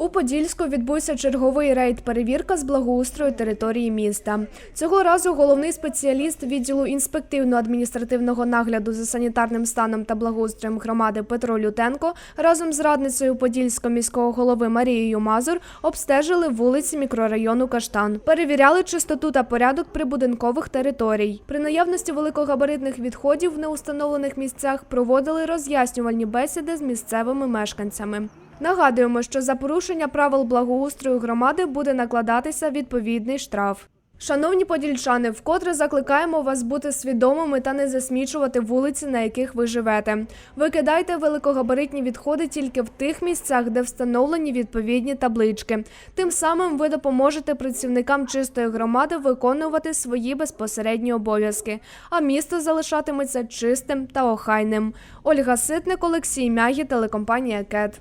У Подільську відбувся черговий рейд перевірка з благоустрою території міста. Цього разу головний спеціаліст відділу інспективно-адміністративного нагляду за санітарним станом та благоустроєм громади Петро Лютенко разом з радницею Подільського міського голови Марією Мазур обстежили вулиці мікрорайону Каштан, перевіряли чистоту та порядок прибудинкових територій. При наявності великогабаритних відходів в неустановлених місцях проводили роз'яснювальні бесіди з місцевими мешканцями. Нагадуємо, що за порушення правил благоустрою громади буде накладатися відповідний штраф. Шановні подільчани, вкотре закликаємо вас бути свідомими та не засмічувати вулиці, на яких ви живете. Викидайте великогабаритні відходи тільки в тих місцях, де встановлені відповідні таблички. Тим самим ви допоможете працівникам чистої громади виконувати свої безпосередні обов'язки, а місто залишатиметься чистим та охайним. Ольга Ситник, Олексій Мягі, телекомпанія КЕТ.